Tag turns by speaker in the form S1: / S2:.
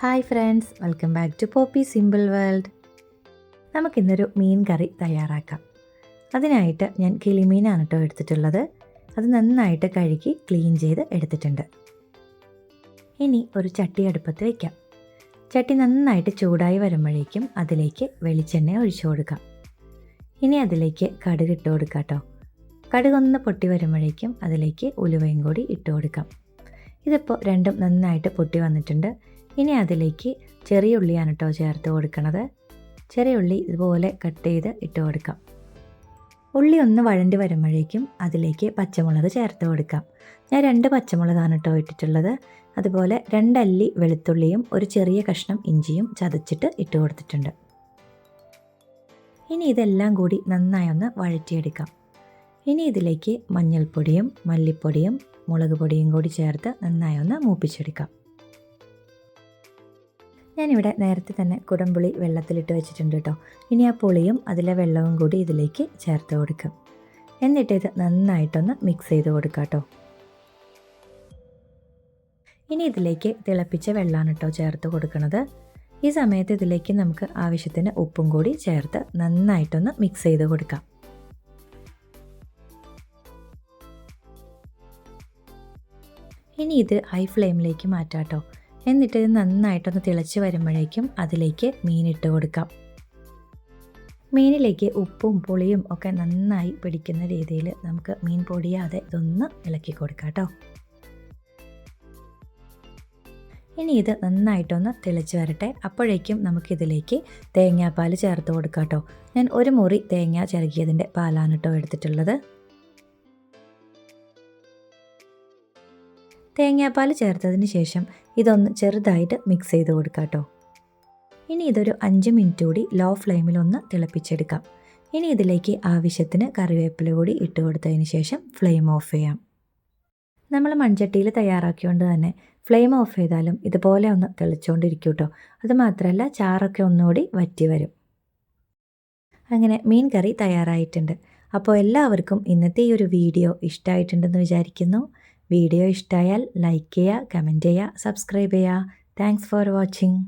S1: Hi friends welcome back to Poppy simple world. നമുക്കിന്നൊരു മീൻ കറി തയ്യാറാക്കാം. അതിനായിട്ട് ഞാൻ കിളിമീനാണ് കേട്ടോ എടുത്തിട്ടുള്ളത്. അത് നന്നായിട്ട് കഴുകി ക്ലീൻ ചെയ്ത് എടുത്തിട്ടുണ്ട്. ഇനി ഒരു ചട്ടി അടുപ്പത്ത് വയ്ക്കാം ചട്ടി നന്നായിട്ട് ചൂടായി വരുമ്പോഴേക്കും അതിലേക്ക് വെളിച്ചെണ്ണ ഒഴിച്ചു കൊടുക്കാം. ഇനി അതിലേക്ക് കടുക് ഇട്ട് കൊടുക്കാം കേട്ടോ. കടുകൊന്ന് പൊട്ടി വരുമ്പോഴേക്കും അതിലേക്ക് ഉലുവയും കൂടി ഇട്ട് കൊടുക്കാം. ഇതിപ്പോൾ രണ്ടും നന്നായിട്ട് പൊട്ടി വന്നിട്ടുണ്ട്. ഇനി അതിലേക്ക് ചെറിയ ഉള്ളിയാണ് കേട്ടോ ചേർത്ത് കൊടുക്കണത്. ചെറിയ ഉള്ളി ഇതുപോലെ കട്ട് ചെയ്ത് ഇട്ട് കൊടുക്കാം. ഉള്ളി ഒന്ന് വഴണ്ടി വരുമ്പോഴേക്കും അതിലേക്ക് പച്ചമുളക് ചേർത്ത് കൊടുക്കാം. ഞാൻ രണ്ട് പച്ചമുളകാണ് കേട്ടോ ഇട്ടിട്ടുള്ളത്. അതുപോലെ രണ്ടല്ലി വെളുത്തുള്ളിയും ഒരു ചെറിയ കഷ്ണം ഇഞ്ചിയും ചതച്ചിട്ട് ഇട്ട് കൊടുത്തിട്ടുണ്ട്. ഇനി ഇതെല്ലാം കൂടി നന്നായി ഒന്ന് വഴറ്റിയെടുക്കാം. ഇനി ഇതിലേക്ക് മഞ്ഞൾപ്പൊടിയും മല്ലിപ്പൊടിയും മുളക് പൊടിയും കൂടി ചേർത്ത് നന്നായി ഒന്ന് മൂപ്പിച്ചെടുക്കാം. ഞാനിവിടെ നേരത്തെ തന്നെ കുടംപുളി വെള്ളത്തിലിട്ട് വെച്ചിട്ടുണ്ട് കേട്ടോ. ഇനി ആ പുളിയും അതിലെ വെള്ളവും കൂടി ഇതിലേക്ക് ചേർത്ത് കൊടുക്കും. എന്നിട്ട് ഇത് നന്നായിട്ടൊന്ന് മിക്സ് ചെയ്ത് കൊടുക്കാം കേട്ടോ. ഇനി ഇതിലേക്ക് തിളപ്പിച്ച വെള്ളമാണ് കേട്ടോ ചേർത്ത് കൊടുക്കുന്നത് ഈ സമയത്ത് ഇതിലേക്ക് നമുക്ക് ആവശ്യത്തിന് ഉപ്പും കൂടി ചേർത്ത് നന്നായിട്ടൊന്ന് മിക്സ് ചെയ്ത് കൊടുക്കാം. ഇനി ഇത് ഹൈ ഫ്ലെയിമിലേക്ക് മാറ്റാം കേട്ടോ. എന്നിട്ട് ഇത് നന്നായിട്ടൊന്ന് തിളച്ച് വരുമ്പോഴേക്കും അതിലേക്ക് മീനിട്ട് കൊടുക്കാം. മീനിലേക്ക് ഉപ്പും പുളിയും ഒക്കെ നന്നായി പിടിക്കുന്ന രീതിയിൽ നമുക്ക് മീൻ പൊടിയാതെ ഇതൊന്ന് ഇളക്കി കൊടുക്കാം കേട്ടോ ഇനി ഇത് നന്നായിട്ടൊന്ന് തിളച്ച് വരട്ടെ. അപ്പോഴേക്കും നമുക്കിതിലേക്ക് തേങ്ങാപ്പാൽ ചേർത്ത് കൊടുക്കാം കേട്ടോ ഞാൻ ഒരു മുറി തേങ്ങ ചിരകിയതിന്റെ പാലാണ് കേട്ടോ എടുത്തിട്ടുള്ളത്. തേങ്ങാപ്പാൽ ചേർത്തതിന് ശേഷം ഇതൊന്ന് ചെറുതായിട്ട് മിക്സ് ചെയ്ത് കൊടുക്കാം കേട്ടോ. ഇനി ഇതൊരു അഞ്ച് മിനിറ്റ് കൂടി ലോ ഫ്ലെയിമിൽ ഒന്ന് തിളപ്പിച്ചെടുക്കാം. ഇനി ഇതിലേക്ക് ആവശ്യത്തിന് കറിവേപ്പില കൂടി ഇട്ട് കൊടുത്തതിന് ശേഷം ഫ്ലെയിം ഓഫ് ചെയ്യാം. നമ്മൾ മൺചട്ടിയിൽ തയ്യാറാക്കിയോണ്ട് തന്നെ ഫ്ലെയിം ഓഫ് ചെയ്താലും ഇതുപോലെ ഒന്ന് തെളിച്ചുകൊണ്ടിരിക്കും കേട്ടോ. അത് മാത്രമല്ല ചാറൊക്കെ ഒന്നുകൂടി വറ്റി വരും. അങ്ങനെ മീൻ കറി തയ്യാറായിട്ടുണ്ട്. അപ്പോൾ എല്ലാവർക്കും ഇന്നത്തെ ഈ ഒരു വീഡിയോ ഇഷ്ടമായിട്ടുണ്ടെന്ന് വിചാരിക്കുന്നു. വീഡിയോ ഇഷ്ടമായാൽ ലൈക്ക് ചെയ്യുക കമന്റ് ചെയ്യുക സബ്സ്ക്രൈബ് ചെയ്യുക. Thanks for watching